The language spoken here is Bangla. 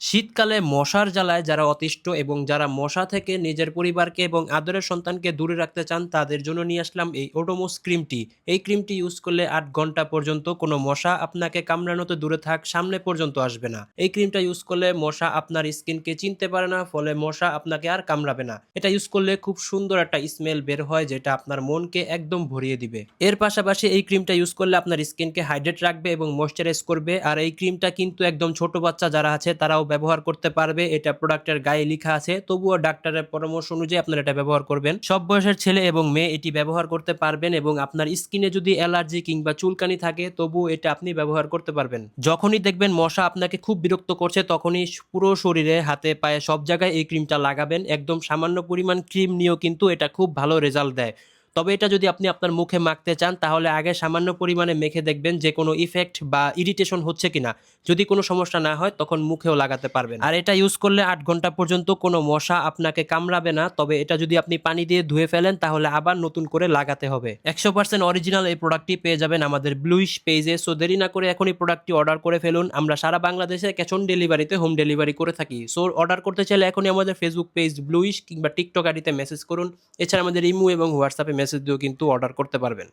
শীতকালে মশার জ্বালায় যারা অতিষ্ঠ এবং যারা মশা থেকে নিজের পরিবারকে এবং আদরের সন্তানকে দূরে রাখতে চান, তাদের জন্য নিয়ে আসলাম এই ওডোমোস ক্রিমটি এই ক্রিমটি ইউজ করলে আট ঘণ্টা পর্যন্ত কোনো মশা আপনাকে কামড়ানোতে দূরে থাক, সামনে পর্যন্ত আসবে না। এই ক্রিমটা ইউজ করলে মশা আপনার স্কিনকে চিনতে পারে না, ফলে মশা আপনাকে আর কামড়াবে না। এটা ইউজ করলে খুব সুন্দর একটা স্মেল বের হয়, যেটা আপনার মনকে একদম ভরিয়ে দিবে। এর পাশাপাশি এই ক্রিমটা ইউজ করলে আপনার স্কিনকে হাইড্রেট রাখবে এবং ময়শ্চারাইজ করবে। আর এই ক্রিমটা কিন্তু একদম ছোট বাচ্চা যারা আছে, তারাও ব্যবহার করতে পারবে, এটা প্রোডাক্টের গায়ে লেখা আছে। তবুও ডাক্তারের পরামর্শ অনুযায়ী আপনারা এটা ব্যবহার করবেন। সব বয়সের ছেলে এবং মেয়ে এটি ব্যবহার করতে পারবেন এবং আপনার স্কিনে যদি অ্যালার্জি কিংবা চুলকানি থাকে, তবুও এটা আপনি ব্যবহার করতে পারবেন। যখনই দেখবেন মশা আপনাকে খুব বিরক্ত করছে, তখনই পুরো শরীরে, হাতে, পায়ে সব জায়গায় এই ক্রিমটা লাগাবেন। একদম সামান্য পরিমাণ ক্রিম নিয়েও কিন্তু এটা খুব ভালো রেজাল্ট দেয়। তবে এটা যদি আপনি আপনার মুখে মাখতে চান, তাহলে আগে সামান্য পরিমাণে মেখে দেখবেন যে কোনো ইফেক্ট বা ইরিটেশন হচ্ছে কিনা। যদি কোনো সমস্যা না হয়, তখন মুখেও লাগাতে পারবেন। আর এটা ইউজ করলে আট ঘণ্টা পর্যন্ত কোনো মশা আপনাকে কামড়াবে না, তবে এটা যদি আপনি পানি দিয়ে ধুয়ে ফেলেন, তাহলে আবার নতুন করে লাগাতে হবে। একশো পার্সেন্ট অরিজিনাল এই প্রোডাক্টটি পেয়ে যাবেন আমাদের ব্লুইশ পেজে সো দেরি না করে এখনই প্রোডাক্টটি অর্ডার করে ফেলুন। আমরা সারা বাংলাদেশে ক্যাশ অন ডেলিভারিতে হোম ডেলিভারি করে থাকি। সো অর্ডার করতে চাইলে এখনই আমাদের ফেসবুক পেজ ব্লুইশ কিংবা টিকটক আইডিতে মেসেজ করুন। এছাড়া আমাদের ইমু এবং হোয়াটসঅ্যাপে মেসেজ দিয়েও কিন্তু অর্ডার করতে পারবেন।